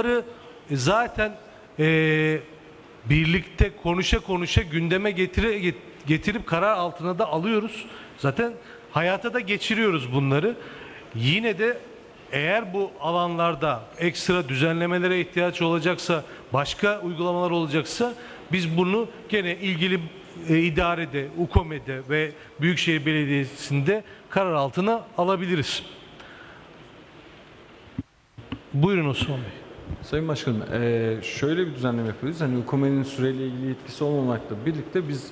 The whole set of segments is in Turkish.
Bunları zaten eee, birlikte konuşa konuşa gündeme getire, get- getirip karar altına da alıyoruz. Zaten hayata da geçiriyoruz bunları. Yine de eğer bu alanlarda ekstra düzenlemelere ihtiyaç olacaksa, başka uygulamalar olacaksa biz bunu gene ilgili e, idarede, UKOME'de ve Büyükşehir Belediyesi'nde karar altına alabiliriz. Buyurun Osman Bey. Sayın Başkanım, eee, şöyle bir düzenleme yapıyoruz. Hani UKOME'nin süreyle ilgili yetkisi olmamakla birlikte biz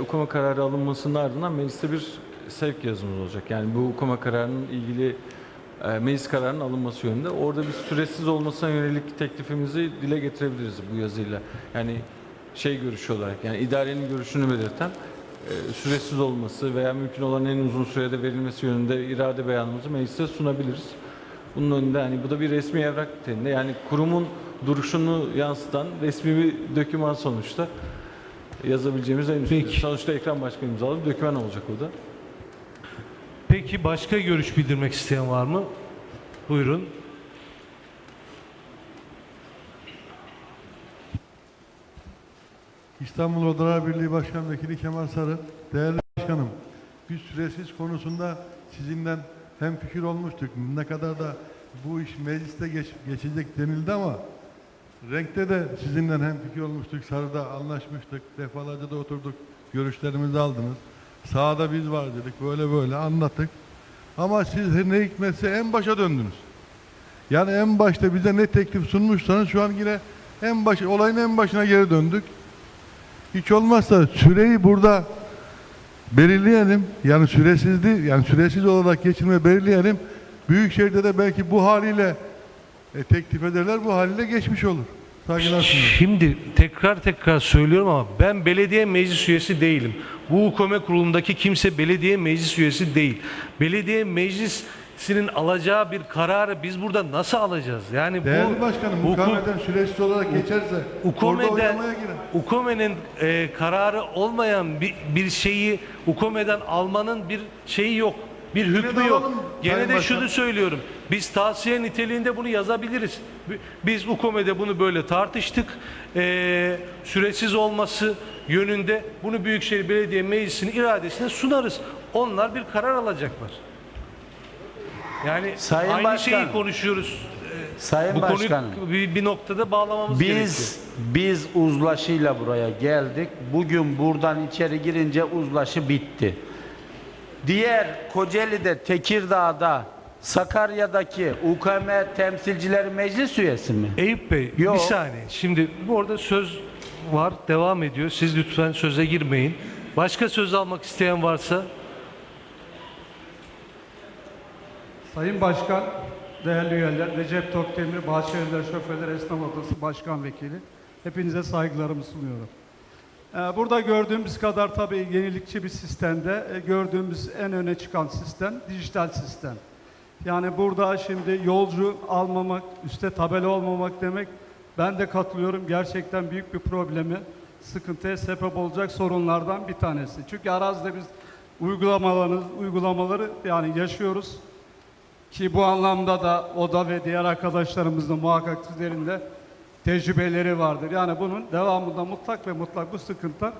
UKOME kararı alınmasının ardından mecliste bir sevk yazımız olacak. Yani bu UKOME kararının ilgili eee, meclis kararının alınması yönünde. Orada bir süresiz olmasına yönelik teklifimizi dile getirebiliriz bu yazıyla. Yani şey görüşü olarak yani idarenin görüşünü belirten eee, süresiz olması veya mümkün olan en uzun sürede verilmesi yönünde irade beyanımızı meclise sunabiliriz. Bunun önünde hani bu da bir resmi evrak niteliğinde yani kurumun duruşunu yansıtan resmi bir doküman sonuçta yazabileceğimiz en üst. Peki. Sonuçta ekran başkanı imzalı bir doküman olacak o da. Peki başka görüş bildirmek isteyen var mı? Buyurun. İstanbul Odalar Birliği Başkan Vekili Kemal Sarı, değerli başkanım, biz süresiz konusunda sizinle hem fikir olmuştuk. Ne kadar da bu iş mecliste geç, geçecek denildi ama renkte de sizinle hem fikir olmuştuk. Sarı'da anlaşmıştık. Defalarca da oturduk. Görüşlerimizi aldınız. Sahada biz var dedik. Böyle böyle anlattık. Ama siz ne hikmetse en başa döndünüz. Yani en başta bize ne teklif sunmuşsanız şu an yine en baş, olayın en başına geri döndük. Hiç olmazsa süreyi burada belirleyelim. Yani süresizliği, yani süresiz olarak geçirme belirleyelim. Büyükşehir'de de belki bu haliyle e, teklif ederler, bu haliyle geçmiş olur. Saygılar sunuyorum. Şimdi tekrar tekrar söylüyorum ama ben belediye meclis üyesi değilim. Bu UKOME kurulundaki kimse belediye meclis üyesi değil. Belediye meclisinin alacağı bir kararı biz burada nasıl alacağız? Yani Değerli bu başkanım, bu mukameden süresiz olarak geçerse orada UKOME'den girer. UKOME'nin e, kararı olmayan bir, bir şeyi UKOME'den almanın bir şeyi yok. Bir hükmü yok. Gene de Başkan. şunu söylüyorum. Biz tavsiye niteliğinde bunu yazabiliriz. Bi- Biz UKOME'de bunu böyle tartıştık. E, süresiz olması yönünde bunu Büyükşehir Belediye Meclisi'nin iradesine sunarız. Onlar bir karar alacaklar. Yani Sayın aynı Başkan. şeyi konuşuyoruz. Sayın Bu Başkanım, konuyu bir, bir noktada bağlamamız gerekiyor. biz biz uzlaşıyla buraya geldik. Bugün buradan içeri girince uzlaşı bitti. Diğer Kocaeli'de, Tekirdağ'da, Sakarya'daki UKM temsilcileri meclis üyesi mi? Eyüp Bey Yok. bir saniye. Şimdi bu arada söz var devam ediyor. Siz lütfen söze girmeyin. Başka söz almak isteyen varsa Sayın Başkan, değerli üyeler, Recep Tokdemir, Bahçeliler Şoförler Esnaf Odası Başkan Vekili. Hepinize saygılarımı sunuyorum. Ee, Burada gördüğümüz kadar tabii yenilikçi bir sistemde e, gördüğümüz en öne çıkan sistem dijital sistem. Yani burada şimdi yolcu almamak, üstte tabela olmamak demek ben de katılıyorum gerçekten büyük bir problemi, sıkıntıya sebep olacak sorunlardan bir tanesi. Çünkü arazide biz uygulamaları, uygulamaları yani yaşıyoruz. Ki bu anlamda da ODA ve diğer arkadaşlarımızın muhakkak üzerinde tecrübeleri vardır. Yani bunun devamında mutlak ve mutlak bu sıkıntılar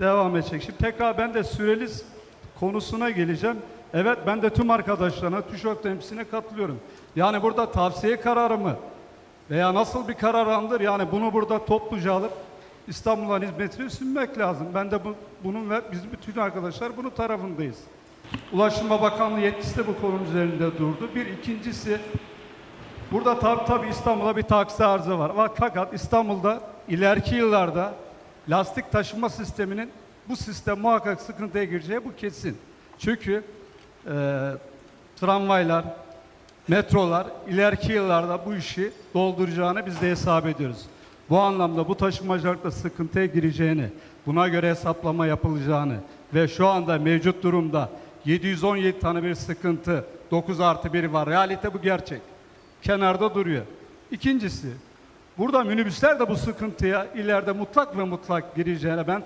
devam edecek. Şimdi tekrar ben de süreli konusuna geleceğim. Evet ben de tüm arkadaşlarına, TÜŞOK temsiline katılıyorum. Yani burada tavsiye kararı mı veya nasıl bir karar alınır? Yani bunu burada topluca alıp İstanbul'un hizmetine sunmak lazım. Ben de bu, bunun ve biz bütün arkadaşlar bunun tarafındayız. Ulaştırma Bakanlığı yetkisi de bu konu üzerinde durdu. Bir ikincisi burada tabi tabi İstanbul'a bir taksi arzı var. Fakat İstanbul'da ileriki yıllarda lastik taşıma sisteminin bu sistem muhakkak sıkıntıya gireceği bu kesin. Çünkü e, tramvaylar, metrolar ileriki yıllarda bu işi dolduracağını biz de hesap ediyoruz. Bu anlamda bu taşımacılıkta sıkıntıya gireceğini, buna göre hesaplama yapılacağını ve şu anda mevcut durumda 717 tane bir sıkıntı, 9 artı 1 var. Realite bu gerçek. Kenarda duruyor. İkincisi, burada minibüsler de bu sıkıntıya ileride mutlak ve mutlak gireceğine ben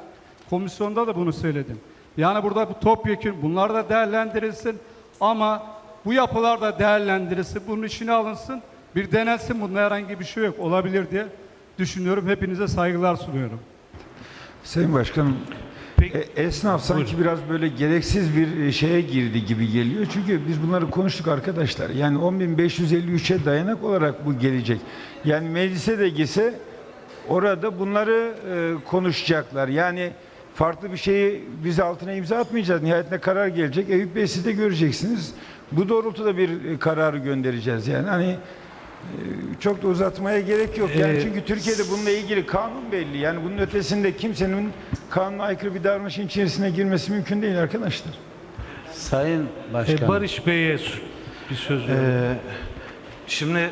komisyonda da bunu söyledim. Yani burada bu topyekun bunlar da değerlendirilsin ama bu yapılar da değerlendirilsin, bunun içine alınsın Bir denetsin bunda herhangi bir şey yok. Olabilir diye düşünüyorum. Hepinize saygılar sunuyorum. Sayın Başkanım, Peki. e, esnaf sanki biraz böyle gereksiz bir e, şeye girdi gibi geliyor. Çünkü biz bunları konuştuk arkadaşlar. Yani 10.553'e dayanak olarak bu gelecek. Yani meclise de gitse orada bunları e, konuşacaklar. Yani farklı bir şeyi biz altına imza atmayacağız. Nihayetinde karar gelecek. Eyüp Bey siz de göreceksiniz. Bu doğrultuda bir e, kararı göndereceğiz. Yani hani çok da uzatmaya gerek yok. Yani Ee, çünkü Türkiye'de bununla ilgili kanun belli. Yani bunun ötesinde kimsenin kanuna aykırı bir davranışın içerisine girmesi mümkün değil arkadaşlar. Sayın Başkan. E, Barış Bey'e bir söz verin. Ee, şimdi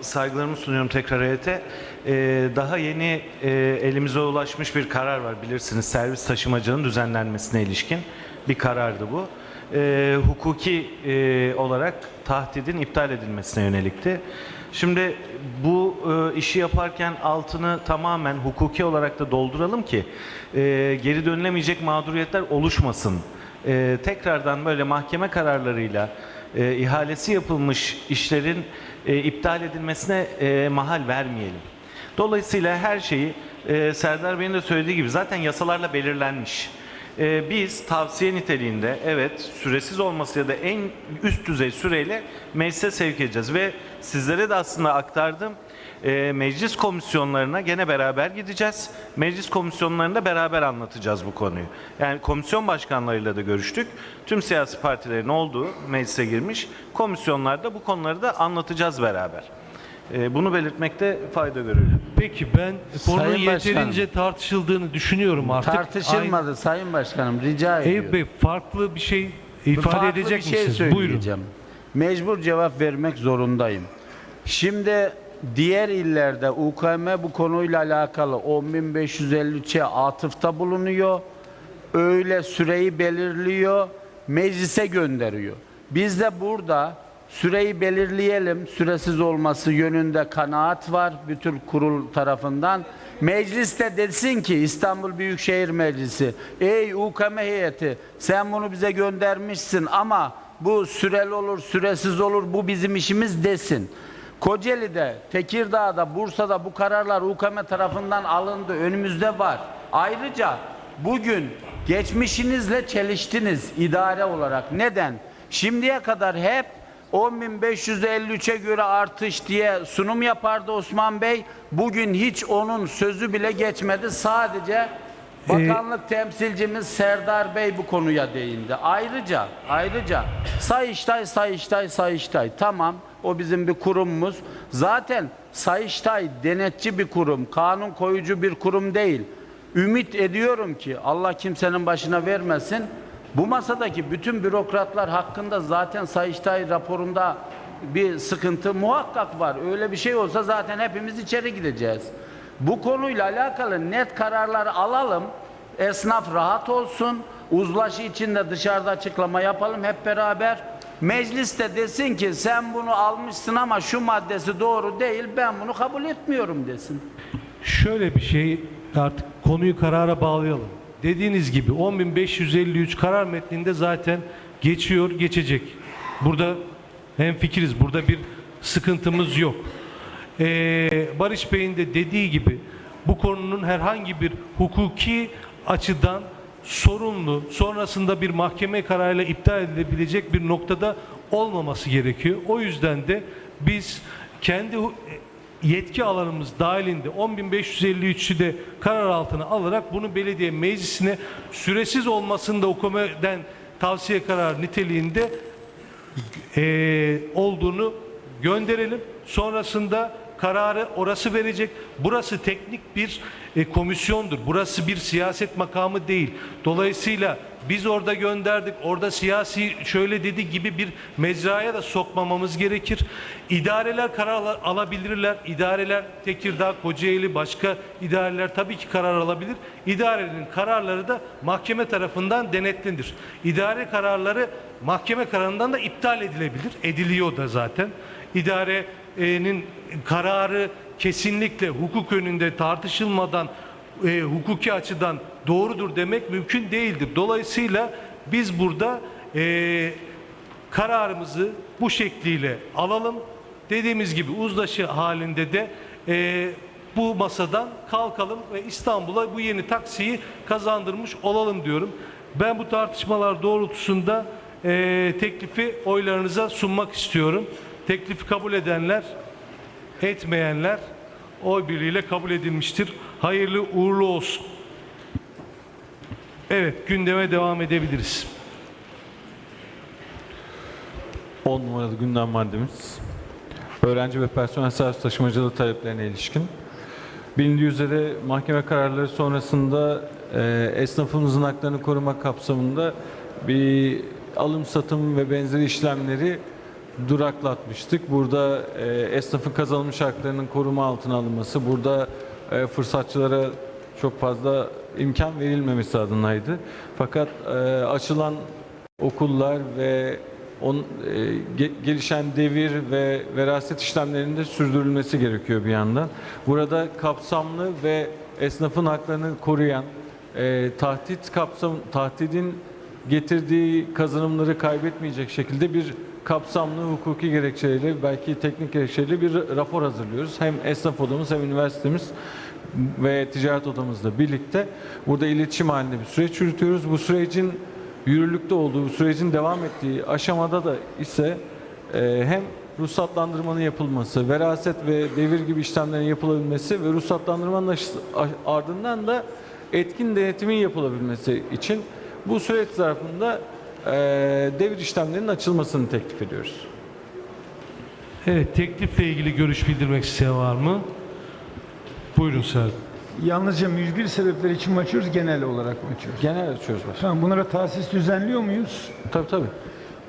saygılarımı sunuyorum tekrar heyete. Ee, daha yeni e, elimize ulaşmış bir karar var bilirsiniz. Servis taşımacının düzenlenmesine ilişkin bir karardı bu. Ee, hukuki e, olarak tahdidin iptal edilmesine yönelikti. Şimdi bu e, işi yaparken altını tamamen hukuki olarak da dolduralım ki e, geri dönülemeyecek mağduriyetler oluşmasın. E, tekrardan böyle mahkeme kararlarıyla e, ihalesi yapılmış işlerin e, iptal edilmesine e, mahal vermeyelim. Dolayısıyla her şeyi e, Serdar Bey'in de söylediği gibi zaten yasalarla belirlenmiş. E, biz tavsiye niteliğinde evet süresiz olması ya da en üst düzey süreyle meclise sevk edeceğiz ve sizlere de aslında aktardım. E, meclis komisyonlarına gene beraber gideceğiz. Meclis komisyonlarında beraber anlatacağız bu konuyu. Yani komisyon başkanlarıyla da görüştük. Tüm siyasi partilerin olduğu meclise girmiş komisyonlarda bu konuları da anlatacağız beraber. E, bunu belirtmekte fayda görüyorum. Peki ben konunun Sayın Başkanım. yeterince tartışıldığını düşünüyorum artık. Tartışılmadı Sayın Başkanım rica Aynı- ediyorum. Eyüp Bey farklı bir şey ifade Farklı edecek bir şey misiniz? Buyurun. söyleyeceğim. Mecbur cevap vermek zorundayım. Şimdi diğer illerde UKM bu konuyla alakalı 10.553'e atıfta bulunuyor. Öyle süreyi belirliyor, meclise gönderiyor. Biz de burada süreyi belirleyelim, süresiz olması yönünde kanaat var bütün kurul tarafından. Meclis de desin ki İstanbul Büyükşehir Meclisi, ey UKM heyeti sen bunu bize göndermişsin ama bu süreli olur, süresiz olur, bu bizim işimiz desin. Kocaeli'de, Tekirdağ'da, Bursa'da bu kararlar UKM tarafından alındı, önümüzde var. Ayrıca bugün geçmişinizle çeliştiniz idare olarak. Neden? Şimdiye kadar hep 10.553'e göre artış diye sunum yapardı Osman Bey. Bugün hiç onun sözü bile geçmedi. Sadece bakanlık temsilcimiz Serdar Bey bu konuya değindi. Ayrıca ayrıca Sayıştay Sayıştay Sayıştay tamam o bizim bir kurumumuz. Zaten Sayıştay denetçi bir kurum, kanun koyucu bir kurum değil. Ümit ediyorum ki Allah kimsenin başına vermesin. Bu masadaki bütün bürokratlar hakkında zaten Sayıştay raporunda bir sıkıntı muhakkak var. Öyle bir şey olsa zaten hepimiz içeri gideceğiz. Bu konuyla alakalı net kararları alalım. Esnaf rahat olsun. Uzlaşı için de dışarıda açıklama yapalım hep beraber. Meclis de desin ki sen bunu almışsın ama şu maddesi doğru değil ben bunu kabul etmiyorum desin. Şöyle bir şey artık konuyu karara bağlayalım. Dediğiniz gibi 10.553 karar metninde zaten geçiyor, geçecek. Burada hemfikiriz. Burada bir sıkıntımız yok. Ee, Barış Bey'in de dediği gibi bu konunun herhangi bir hukuki açıdan sorunlu, sonrasında bir mahkeme kararıyla iptal edilebilecek bir noktada olmaması gerekiyor. O yüzden de biz kendi yetki alanımız dahilinde 10.553'ü de karar altına alarak bunu belediye meclisine süresiz olmasını da tavsiye kararı niteliğinde eee, olduğunu gönderelim. Sonrasında kararı orası verecek. Burası teknik bir e, komisyondur. Burası bir siyaset makamı değil. Dolayısıyla biz orada gönderdik. Orada siyasi şöyle dedi gibi bir mecraya da sokmamamız gerekir. İdareler karar ala- alabilirler. İdareler Tekirdağ, Kocaeli, başka idareler tabii ki karar alabilir. İdarenin kararları da mahkeme tarafından denetlenir. İdare kararları mahkeme kararından da iptal edilebilir. Ediliyor da zaten. İdarenin kararı kesinlikle hukuk önünde tartışılmadan e, hukuki açıdan doğrudur demek mümkün değildir. Dolayısıyla biz burada e, kararımızı bu şekliyle alalım. dediğimiz gibi uzlaşı halinde de e, bu masadan kalkalım ve İstanbul'a bu yeni taksiyi kazandırmış olalım diyorum. Ben bu tartışmalar doğrultusunda e, teklifi oylarınıza sunmak istiyorum. Teklifi kabul edenler, etmeyenler oy birliğiyle kabul edilmiştir. Hayırlı uğurlu olsun. Evet, gündeme devam edebiliriz. 10 numaralı gündem maddemiz. Öğrenci ve personel servis taşımacılığı taleplerine ilişkin. Bilindiği üzere mahkeme kararları sonrasında e, esnafımızın haklarını korumak kapsamında bir alım satım ve benzeri işlemleri duraklatmıştık. Burada e, esnafın kazanılmış haklarının koruma altına alınması, burada e, fırsatçılara çok fazla imkan verilmemesi adınaydı. Fakat e, açılan okullar ve on, e, ge- gelişen devir ve veraset işlemlerinde sürdürülmesi gerekiyor bir yandan. Burada kapsamlı ve esnafın haklarını koruyan, e, tahdit kapsam, tahdidin getirdiği kazanımları kaybetmeyecek şekilde bir kapsamlı hukuki gerekçeyle belki teknik gerekçeyle bir rapor hazırlıyoruz. Hem esnaf odamız hem üniversitemiz ve ticaret odamızla birlikte burada iletişim halinde bir süreç yürütüyoruz. Bu sürecin yürürlükte olduğu, bu sürecin devam ettiği aşamada da ise e, hem ruhsatlandırmanın yapılması, veraset ve devir gibi işlemlerin yapılabilmesi ve ruhsatlandırmanın ardından da etkin denetimin yapılabilmesi için bu süreç zarfında devir işlemlerinin açılmasını teklif ediyoruz. Evet, teklifle ilgili görüş bildirmek isteyen var mı? Buyurun Serhat. Yalnızca mücbir sebepler için mi açıyoruz, genel olarak mı açıyoruz? Genel açıyoruz başkanım. Tamam, bunlara tahsis düzenliyor muyuz? Tabii tabii.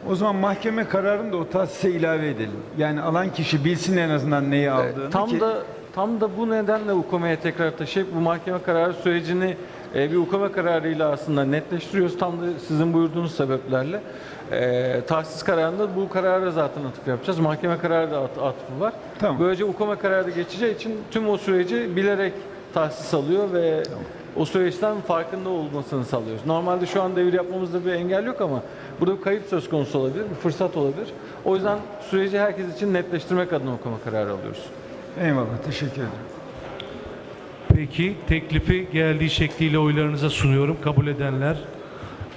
O zaman mahkeme kararını da o tahsise ilave edelim. Yani alan kişi bilsin en azından neyi aldığını. Tam ki- da tam da bu nedenle UKM'ye tekrar taşıyıp bu mahkeme kararı sürecini e, bir UKM kararıyla aslında netleştiriyoruz. Tam da sizin buyurduğunuz sebeplerle. E, tahsis kararında bu karara zaten atıf yapacağız. Mahkeme kararı da at- atıfı var. Tamam. Böylece UKM kararı da geçeceği için tüm o süreci bilerek tahsis alıyor ve o süreçten farkında olmasını sağlıyoruz. Normalde şu an devir yapmamızda bir engel yok ama burada bir kayıp söz konusu olabilir, bir fırsat olabilir. O yüzden süreci herkes için netleştirmek adına UKM kararı alıyoruz. Eyvallah, teşekkür ederim. Peki, teklifi geldiği şekliyle oylarınıza sunuyorum. Kabul edenler,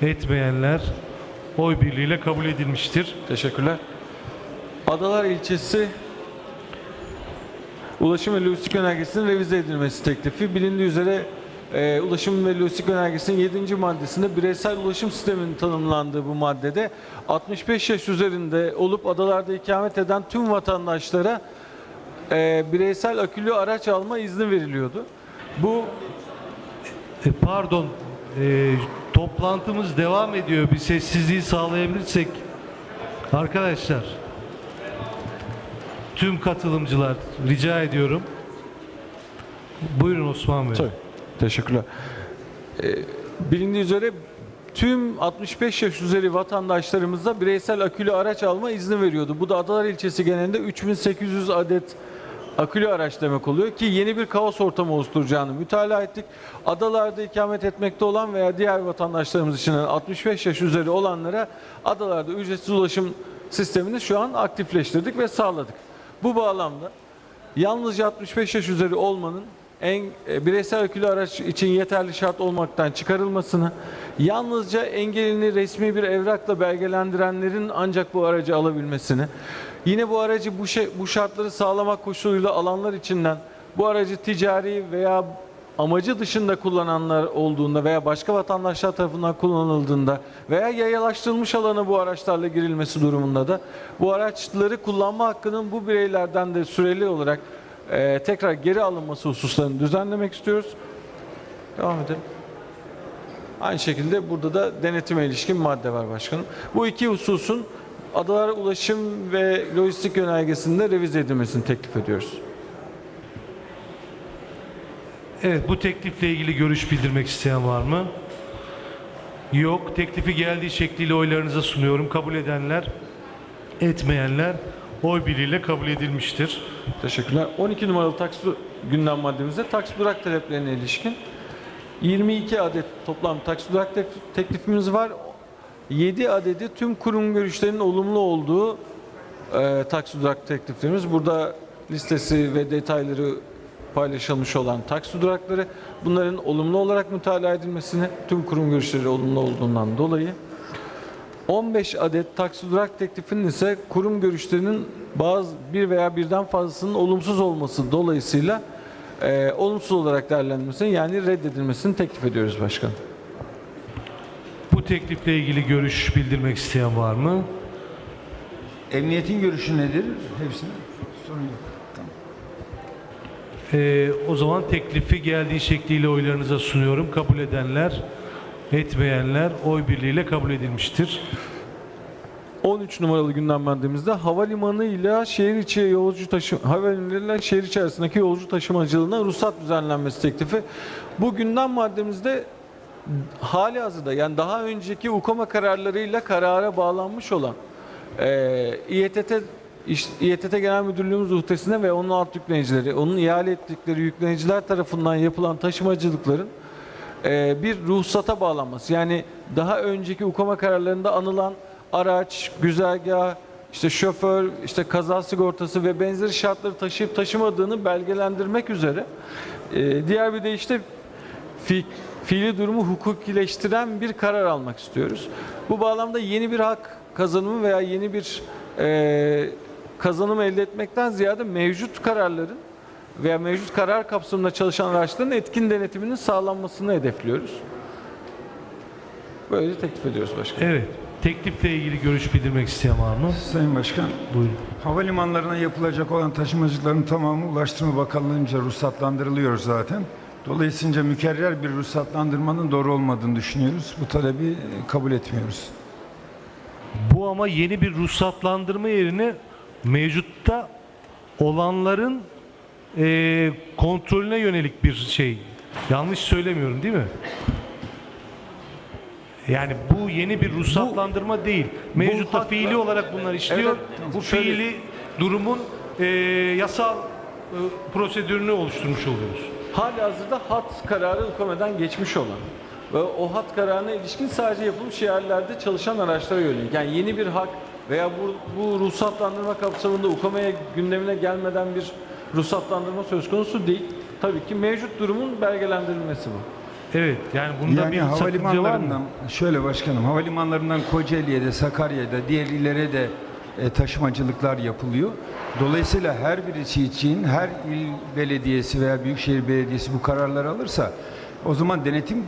etmeyenler oy birliğiyle kabul edilmiştir. Teşekkürler. Adalar ilçesi Ulaşım ve Lojistik Önergesi'nin revize edilmesi teklifi. Bilindiği üzere e, Ulaşım ve Lojistik Önergesi'nin 7. maddesinde bireysel ulaşım sisteminin tanımlandığı bu maddede 65 yaş üzerinde olup adalarda ikamet eden tüm vatandaşlara e, bireysel akülü araç alma izni veriliyordu. Bu E, pardon, e, toplantımız devam ediyor. Bir sessizliği sağlayabilirsek. Arkadaşlar, tüm katılımcılar rica ediyorum. Buyurun Osman Bey. Tabii. Teşekkürler. Ee, bilindiği üzere tüm 65 yaş üzeri vatandaşlarımıza bireysel akülü araç alma izni veriyordu. Bu da Adalar ilçesi genelinde 3800 adet akülü araç demek oluyor ki yeni bir kaos ortamı oluşturacağını mütalaa ettik. Adalarda ikamet etmekte olan veya diğer vatandaşlarımız için 65 yaş üzeri olanlara adalarda ücretsiz ulaşım sistemini şu an aktifleştirdik ve sağladık. Bu bağlamda yalnızca 65 yaş üzeri olmanın en e, bireysel akülü araç için yeterli şart olmaktan çıkarılmasını, yalnızca engelini resmi bir evrakla belgelendirenlerin ancak bu aracı alabilmesini, yine bu aracı bu şey, bu şartları sağlamak koşuluyla alanlar içinden bu aracı ticari veya amacı dışında kullananlar olduğunda veya başka vatandaşlar tarafından kullanıldığında veya yayalaştırılmış alana bu araçlarla girilmesi durumunda da bu araçları kullanma hakkının bu bireylerden de süreli olarak e, tekrar geri alınması hususlarını düzenlemek istiyoruz. Devam edelim. Aynı şekilde burada da denetime ilişkin madde var başkanım. Bu iki hususun Adalar Ulaşım ve Lojistik Yönergesi'nde revize edilmesini teklif ediyoruz. Evet, bu teklifle ilgili görüş bildirmek isteyen var mı? Yok. Teklifi geldiği şekliyle oylarınıza sunuyorum. Kabul edenler, etmeyenler oy birliğiyle kabul edilmiştir. Teşekkürler. 12 numaralı taksi gündem maddemizde taksi durak taleplerine ilişkin 22 adet toplam taksi durak tek- teklifimiz var. 7 adedi tüm kurum görüşlerinin olumlu olduğu e, taksi durak tekliflerimiz. Burada listesi ve detayları paylaşılmış olan taksi durakları bunların olumlu olarak mütalaa edilmesini tüm kurum görüşleri olumlu olduğundan dolayı 15 adet taksi durak teklifinin ise kurum görüşlerinin bazı bir veya birden fazlasının olumsuz olması dolayısıyla e, olumsuz olarak değerlendirilmesini yani reddedilmesini teklif ediyoruz başkan. Teklifle ilgili görüş bildirmek isteyen var mı? Emniyetin görüşü nedir? Hepsine sorun yok. Tamam. Ee, o zaman teklifi geldiği şekliyle oylarınıza sunuyorum. Kabul edenler, etmeyenler oy birliğiyle kabul edilmiştir. 13 numaralı gündem maddemizde havalimanı ile şehir içi yolcu taşı havalimanı ile şehir içerisindeki yolcu taşımacılığına ruhsat düzenlenmesi teklifi. Bu gündem maddemizde hali hazırda yani daha önceki UKOMA kararlarıyla karara bağlanmış olan e, İETT İETT Genel Müdürlüğümüz uhdesine ve onun alt yüklenicileri, onun ihale ettikleri yükleniciler tarafından yapılan taşımacılıkların e, bir ruhsata bağlanması. Yani daha önceki UKOMA kararlarında anılan araç, güzergah, işte şoför, işte kaza sigortası ve benzeri şartları taşıyıp taşımadığını belgelendirmek üzere e, diğer bir deyişle fi, fiili durumu hukukileştiren bir karar almak istiyoruz. Bu bağlamda yeni bir hak kazanımı veya yeni bir e, kazanım elde etmekten ziyade mevcut kararların veya mevcut karar kapsamında çalışan araçların etkin denetiminin sağlanmasını hedefliyoruz. Böyle teklif ediyoruz başkanım. Evet. Teklifle ilgili görüş bildirmek isteyen var mı? Sayın Başkan, Buyurun. havalimanlarına yapılacak olan taşımacılıkların tamamı Ulaştırma Bakanlığı'nca ruhsatlandırılıyor zaten. Dolayısıyla mükerrer bir ruhsatlandırmanın doğru olmadığını düşünüyoruz. Bu talebi e, kabul etmiyoruz. Bu ama yeni bir ruhsatlandırma yerine mevcutta olanların eee, kontrolüne yönelik bir şey. Yanlış söylemiyorum değil mi? Yani bu yeni bir ruhsatlandırma değil. Mevcutta hakla- fiili olarak bunlar işliyor. Evet, bu şöyle- fiili durumun eee, yasal eee, prosedürünü oluşturmuş oluyoruz. Hali hazırda hat kararı UKOME'den geçmiş olan ve o hat kararına ilişkin sadece yapılmış yerlerde çalışan araçlara yönelik. Yani yeni bir hak veya bu, bu ruhsatlandırma kapsamında UKOME'ye gündemine gelmeden bir ruhsatlandırma söz konusu değil. Tabii ki mevcut durumun belgelendirilmesi bu. Evet yani bunda Yani bir sakınca var havalimanlarından, mı? şöyle başkanım, havalimanlarından Kocaeli'ye de, Sakarya'da, diğer illere de taşımacılıklar yapılıyor. Dolayısıyla her birisi için her il belediyesi veya büyükşehir belediyesi bu kararları alırsa o zaman denetim e,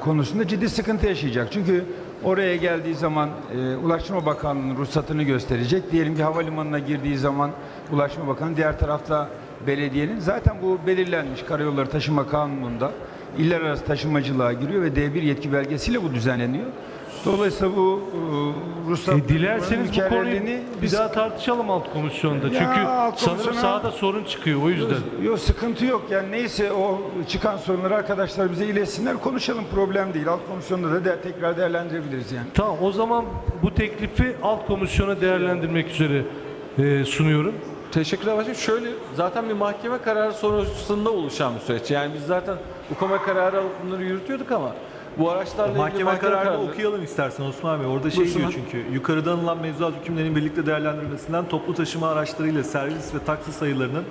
konusunda ciddi sıkıntı yaşayacak. Çünkü oraya geldiği zaman e, Ulaştırma Bakanlığı'nın ruhsatını gösterecek. Diyelim ki havalimanına girdiği zaman Ulaştırma Bakanı diğer tarafta belediyenin zaten bu belirlenmiş Karayolları Taşıma Kanunu'nda iller arası taşımacılığa giriyor ve D1 yetki belgesiyle bu düzenleniyor. Dolayısıyla bu e, ruhsat E, dilerseniz bu konuyu bir daha tartışalım alt komisyonda. Ya, Çünkü alt sanırım komisyona- sahada sorun çıkıyor o yüzden. Yok sıkıntı yok yani neyse o çıkan sorunları arkadaşlar bize iletsinler konuşalım problem değil. Alt komisyonda da de, tekrar değerlendirebiliriz yani. Tamam o zaman bu teklifi alt komisyona değerlendirmek üzere e, sunuyorum. Teşekkürler başkanım. Şöyle zaten bir mahkeme kararı sonrasında oluşan bir süreç. Yani biz zaten UKOME kararı alıp bunları yürütüyorduk ama bu araçlarla ilgili Mahkeme kararını okuyalım istersen Osman Bey. Orada şey diyor çünkü yukarıdan alınan mevzuat hükümlerinin birlikte değerlendirmesinden toplu taşıma araçlarıyla servis ve taksi sayılarının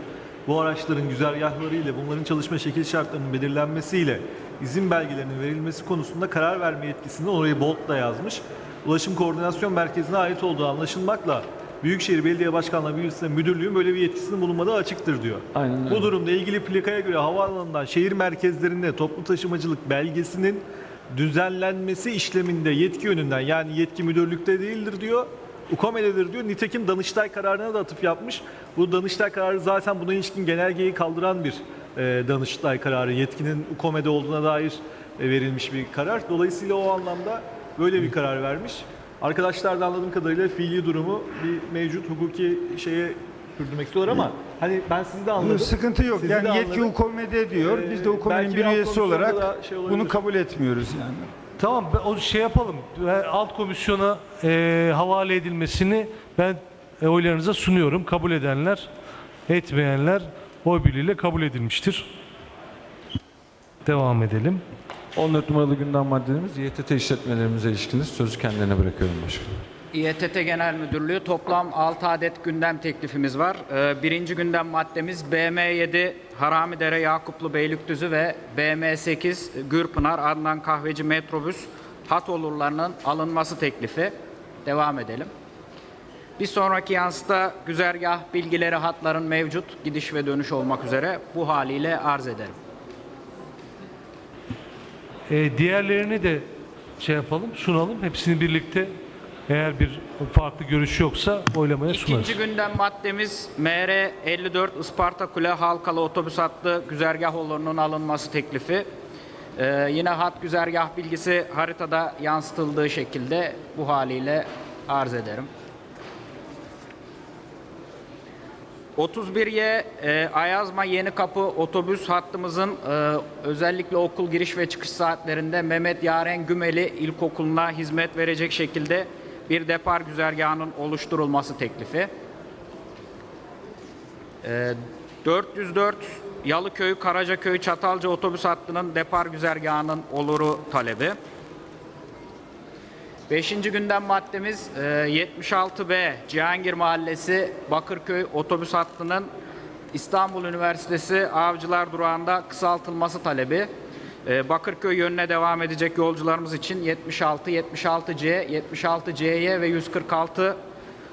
bu araçların güzergahları ile bunların çalışma şekil şartlarının belirlenmesiyle izin belgelerinin verilmesi konusunda karar verme yetkisini orayı bold'la yazmış. Ulaşım Koordinasyon Merkezi'ne ait olduğu anlaşılmakla Büyükşehir Belediye Başkanlığı Büyükşehir Müdürlüğü'nün böyle bir yetkisinin bulunmadığı açıktır diyor. Aynen öyle. Bu durumda ilgili plakaya göre havaalanından şehir merkezlerinde toplu taşımacılık belgesinin düzenlenmesi işleminde yetki yönünden yani yetki müdürlükte değildir diyor. UKOME'dedir diyor. Nitekim Danıştay kararına da atıf yapmış. Bu Danıştay kararı zaten buna ilişkin genelgeyi kaldıran bir e, Danıştay kararı. Yetkinin UKOME'de olduğuna dair e, verilmiş bir karar. Dolayısıyla o anlamda böyle bir karar vermiş. Arkadaşlar da anladığım kadarıyla fiili durumu bir mevcut hukuki şeye sürdürmek istiyorlar ama hani ben sizi de anladım. Sıkıntı yok. Sizi yani yetki anladım. UKOME'de diyor. Ee, Biz de UKOME'nin belki bir üyesi olarak şey bunu kabul etmiyoruz yani. Tamam o şey yapalım. Alt komisyona e, havale edilmesini ben e, oylarınıza sunuyorum. Kabul edenler, etmeyenler oy birliğiyle kabul edilmiştir. Devam edelim. 14 numaralı gündem maddelerimiz YTT işletmelerimize ilişkiniz sözü kendilerine bırakıyorum başkanım. İETT Genel Müdürlüğü toplam 6 adet gündem teklifimiz var. Ee, Birinci gündem maddemiz BM7 Haramidere Yakuplu Beylikdüzü ve BM8 Gürpınar Adnan Kahveci metrobüs hat olurlarının alınması teklifi. Devam edelim. Bir sonraki yansıda güzergah bilgileri hatların mevcut gidiş ve dönüş olmak üzere bu haliyle arz ederim. E, diğerlerini de şey yapalım, sunalım. Hepsini birlikte eğer bir farklı görüş yoksa oylamaya sunarız. İkinci gündem maddemiz MR 54 Isparta Kule Halkalı Otobüs hattı güzergah olurunun alınması teklifi. Ee, yine hat güzergah bilgisi haritada yansıtıldığı şekilde bu haliyle arz ederim. 31Y e, Ayazma Yeni Kapı otobüs hattımızın e, özellikle okul giriş ve çıkış saatlerinde Mehmet Yaren Gümeli İlkokulu'na hizmet verecek şekilde bir depar güzergahının oluşturulması teklifi. E, 404 Yalıköy Karacaköy Çatalca otobüs hattının depar güzergahının oluru talebi. Beşinci gündem maddemiz e, 76B Cihangir Mahallesi Bakırköy otobüs hattının İstanbul Üniversitesi Avcılar Durağı'nda kısaltılması talebi. E, Bakırköy yönüne devam edecek yolcularımız için 76, 76C, 76C'ye ve 146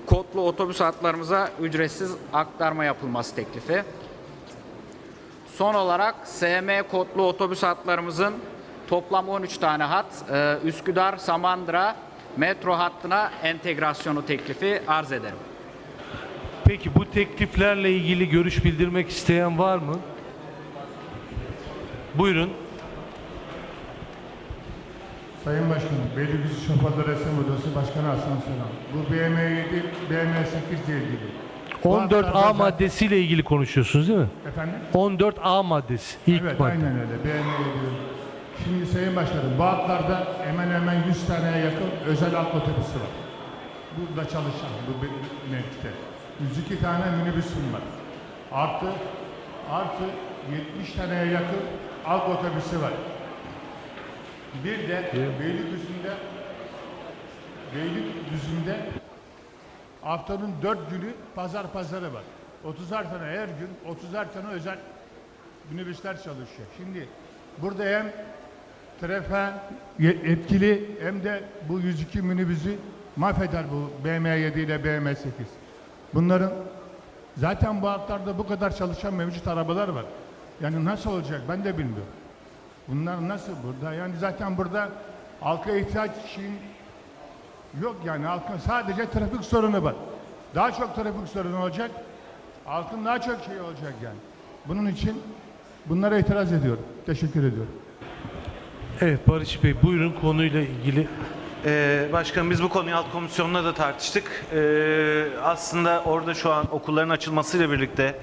kodlu otobüs hatlarımıza ücretsiz aktarma yapılması teklifi. Son olarak SM kodlu otobüs hatlarımızın toplam 13 tane hat e, Üsküdar Samandıra metro hattına entegrasyonu teklifi arz ederim. Peki bu tekliflerle ilgili görüş bildirmek isteyen var mı? Buyurun. Sayın Başkanım, Beylikdüzü Şoförler Resim Odası Başkanı Hasan Sönen. Bu BM7, BM8 ile ilgili. Bu 14A hatlarda- maddesiyle ilgili konuşuyorsunuz değil mi? Efendim? 14A maddesi. ilk evet, madde. aynen öyle. BM7. Şimdi Sayın Başkanım, bu hatlarda hemen hemen 100 taneye yakın özel halk otobüsü var. Burada çalışan, bu mevkide. 102 tane minibüsüm var. Artı, artı 70 taneye yakın halk otobüsü var. Bir de Beylikdüzü'nde Beylikdüzü'nde haftanın dört günü pazar pazarı var. 30'ar tane her gün 30'ar tane özel minibüsler çalışıyor. Şimdi burada hem ye- etkili hem de bu 102 minibüsü mahveder bu BM7 ile BM8. Bunların zaten bu hatlarda bu kadar çalışan mevcut arabalar var. Yani nasıl olacak ben de bilmiyorum. Bunlar nasıl burada? Yani zaten burada halka ihtiyaç için yok yani halkın sadece trafik sorunu var. Daha çok trafik sorunu olacak. Halkın daha çok şey olacak yani. Bunun için bunlara itiraz ediyorum. Teşekkür ediyorum. Evet Barış Bey buyurun konuyla ilgili. Ee, başkanım biz bu konuyu alt komisyonda da tartıştık. Ee, aslında orada şu an okulların açılmasıyla birlikte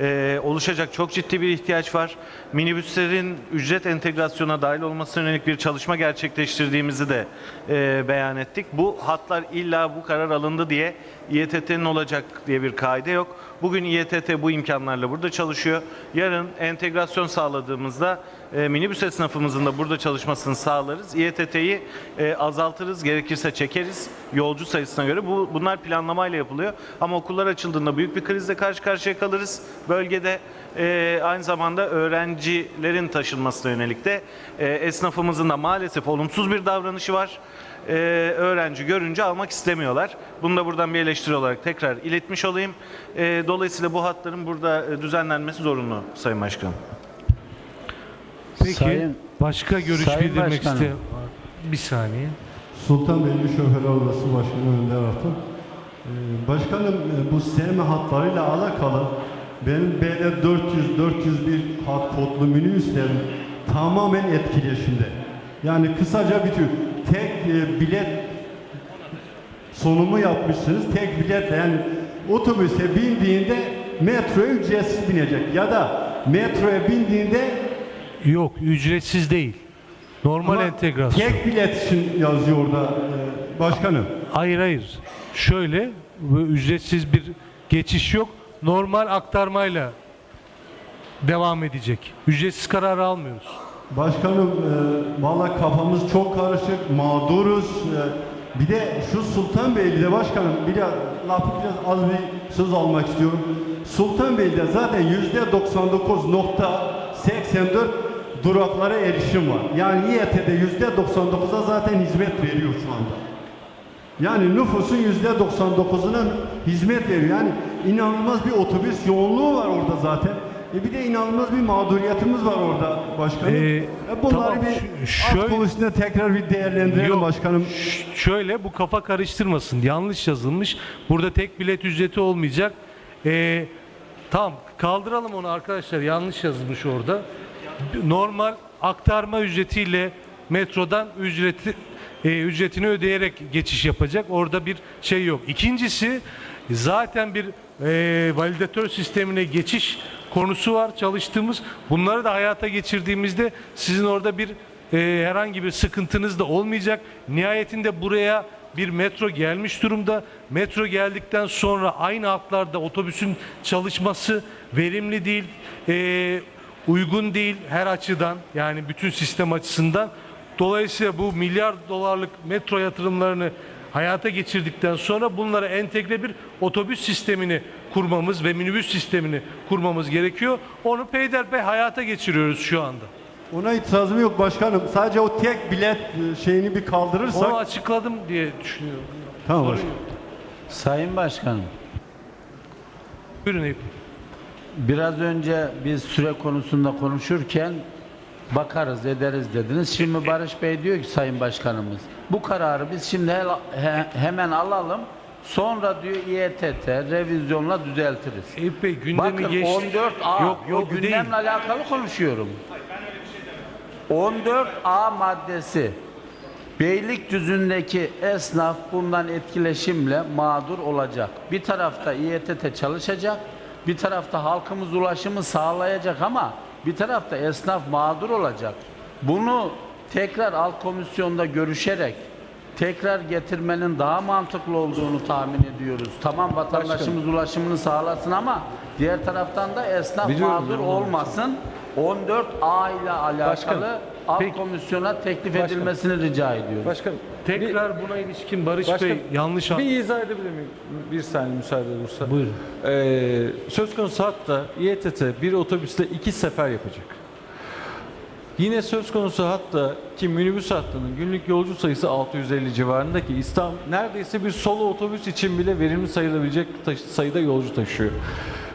e, oluşacak çok ciddi bir ihtiyaç var. Minibüslerin ücret entegrasyona dahil olmasına yönelik bir çalışma gerçekleştirdiğimizi de e, beyan ettik. Bu hatlar illa bu karar alındı diye İETT'nin olacak diye bir kaide yok. Bugün İETT bu imkanlarla burada çalışıyor. Yarın entegrasyon sağladığımızda e, minibüs esnafımızın da burada çalışmasını sağlarız. İETT'yi e, azaltırız, gerekirse çekeriz yolcu sayısına göre. Bu bunlar planlamayla yapılıyor. Ama okullar açıldığında büyük bir krizle karşı karşıya kalırız. Bölgede e, aynı zamanda öğrencilerin taşınmasına yönelik de e, esnafımızın da maalesef olumsuz bir davranışı var. E, öğrenci görünce almak istemiyorlar. Bunu da buradan bir eleştiri olarak tekrar iletmiş olayım. E, dolayısıyla bu hatların burada düzenlenmesi zorunlu Sayın Başkanım. Peki Sayın- başka görüş Sayın bildirmek Başkanım. isteyen Bir saniye. Sultanbeyli Şoförler Odası Başkanı Önder Altun. Ee, Başkanım e, bu sevme hatlarıyla alakalı benim BD 400 401 hat kodlu minibüslerim tamamen etkileşimde. Yani kısaca bütün tek e, bilet sonumu yapmışsınız. Tek biletle yani otobüse bindiğinde metroya ücretsiz binecek ya da metroya bindiğinde Yok ücretsiz değil. Normal ama entegrasyon. tek bilet için yazıyor orada e, başkanım. Hayır hayır. Şöyle ücretsiz bir geçiş yok. Normal aktarmayla devam edecek. Ücretsiz karar almıyoruz. Başkanım, e, valla kafamız çok karışık, mağduruz. E, Bir de şu Sultanbeyli'de başkanım biraz lafı biraz az bir söz almak istiyorum. Sultanbeyli'de zaten yüzde 99.84 duraklara erişim var. Yani İET'de yüzde 99'a zaten hizmet veriyor şu anda. Yani nüfusun yüzde 99'una hizmet veriyor. Yani inanılmaz bir otobüs yoğunluğu var orada zaten. E bir de inanılmaz bir mağduriyetimiz var orada başkanım. Ee, E bunları tamam, bir alt şöyle- konusunda tekrar bir değerlendirelim Yok, başkanım. şöyle bu kafa karıştırmasın. Yanlış yazılmış. Burada tek bilet ücreti olmayacak. Ee, tamam kaldıralım onu arkadaşlar. Yanlış yazılmış orada. Normal aktarma ücretiyle metrodan ücreti e, ücretini ödeyerek geçiş yapacak. Orada bir şey yok. İkincisi zaten bir e, validatör sistemine geçiş konusu var çalıştığımız. Bunları da hayata geçirdiğimizde sizin orada bir e, herhangi bir sıkıntınız da olmayacak. Nihayetinde buraya bir metro gelmiş durumda. Metro geldikten sonra aynı hatlarda otobüsün çalışması verimli değil, e, uygun değil her açıdan yani bütün sistem açısından. Dolayısıyla bu milyar dolarlık metro yatırımlarını hayata geçirdikten sonra bunlara entegre bir otobüs sistemini kurmamız ve minibüs sistemini kurmamız gerekiyor. Onu peyderpey hayata geçiriyoruz şu anda. Ona itirazım yok başkanım. Sadece o tek bilet e, şeyini bir kaldırırsak. Onu açıkladım diye düşünüyorum. Tamam başkanım. Sayın Başkanım, Buyurun Eyüp. Biraz önce biz süre konusunda konuşurken bakarız ederiz dediniz. Şimdi Barış Bey diyor ki Sayın Başkanımız bu kararı biz şimdi he- he- hemen alalım. Sonra diyor İETT revizyonla düzeltiriz. Eyüp Bey gündemi Bakın geçti. 14A Yok, yok, o değil. gündemle alakalı konuşuyorum. 14A maddesi Beylikdüzü'ndeki esnaf bundan etkileşimle mağdur olacak. Bir tarafta İETT çalışacak, bir tarafta halkımız ulaşımı sağlayacak ama bir tarafta esnaf mağdur olacak. Bunu tekrar alt komisyonda görüşerek tekrar getirmenin daha mantıklı olduğunu tahmin ediyoruz. Tamam vatandaşımız ulaşımını sağlasın ama diğer taraftan da esnaf Biliyorum mağdur olmasın. 14A ile alakalı Başkanım, alt peki. komisyona teklif Başkanım. edilmesini rica ediyoruz. Başkanım Tekrar buna ilişkin Barış Başkanım, Bey yanlış an- bir izah edebilir miyim? Bir saniye müsaade olursa. Buyurun. Ee, söz konusu hatta İETT bir otobüste iki sefer yapacak. Yine söz konusu hatta ki minibüs hattının günlük yolcu sayısı 650 civarında ki İstanbul neredeyse bir solo otobüs için bile verimli sayılabilecek sayıda yolcu taşıyor.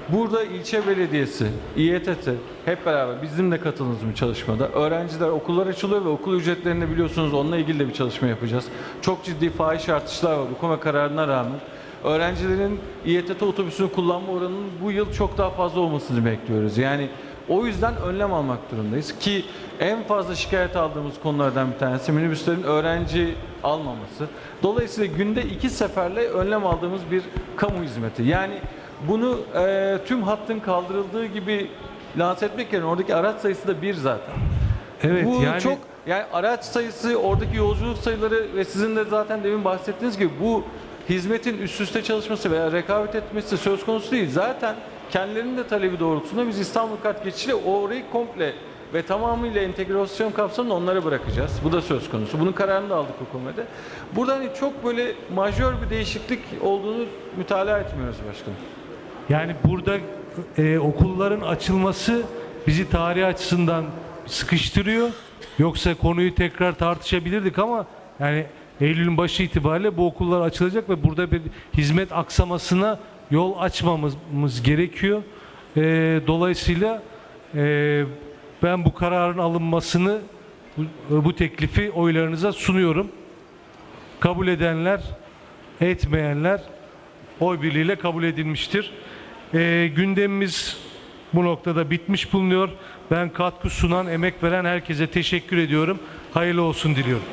Burada ilçe belediyesi, İETT hep beraber bizim de katıldığımız bir çalışmada. Öğrenciler okullar açılıyor ve okul ücretlerinde biliyorsunuz onunla ilgili de bir çalışma yapacağız. Çok ciddi fahiş artışlar var hukuma kararına rağmen. Öğrencilerin İETT otobüsünü kullanma oranının bu yıl çok daha fazla olmasını bekliyoruz. Yani o yüzden önlem almak durumundayız ki en fazla şikayet aldığımız konulardan bir tanesi minibüslerin öğrenci almaması. Dolayısıyla günde iki seferle önlem aldığımız bir kamu hizmeti. Yani bunu e, tüm hattın kaldırıldığı gibi lanse etmek yerine oradaki araç sayısı da bir zaten. Evet Bu yani çok yani araç sayısı, oradaki yolculuk sayıları ve sizin de zaten demin bahsettiğiniz gibi bu hizmetin üst üste çalışması veya rekabet etmesi söz konusu değil. Zaten kendilerinin de talebi doğrultusunda biz İstanbul kart geçişiyle orayı komple ve tamamıyla entegrasyon kapsamında onlara bırakacağız. Bu da söz konusu. Bunun kararını da aldık hukumete. Burada hani çok böyle majör bir değişiklik olduğunu mütalaa etmiyoruz başkanım. Yani burada e, okulların açılması bizi tarih açısından sıkıştırıyor. Yoksa konuyu tekrar tartışabilirdik ama yani Eylül'ün başı itibariyle bu okullar açılacak ve burada bir hizmet aksamasına yol açmamız gerekiyor. E, dolayısıyla e, ben bu kararın alınmasını bu, bu teklifi oylarınıza sunuyorum. Kabul edenler, etmeyenler oy birliğiyle kabul edilmiştir. Ee, gündemimiz bu noktada bitmiş bulunuyor. Ben katkı sunan, emek veren herkese teşekkür ediyorum. Hayırlı olsun diliyorum.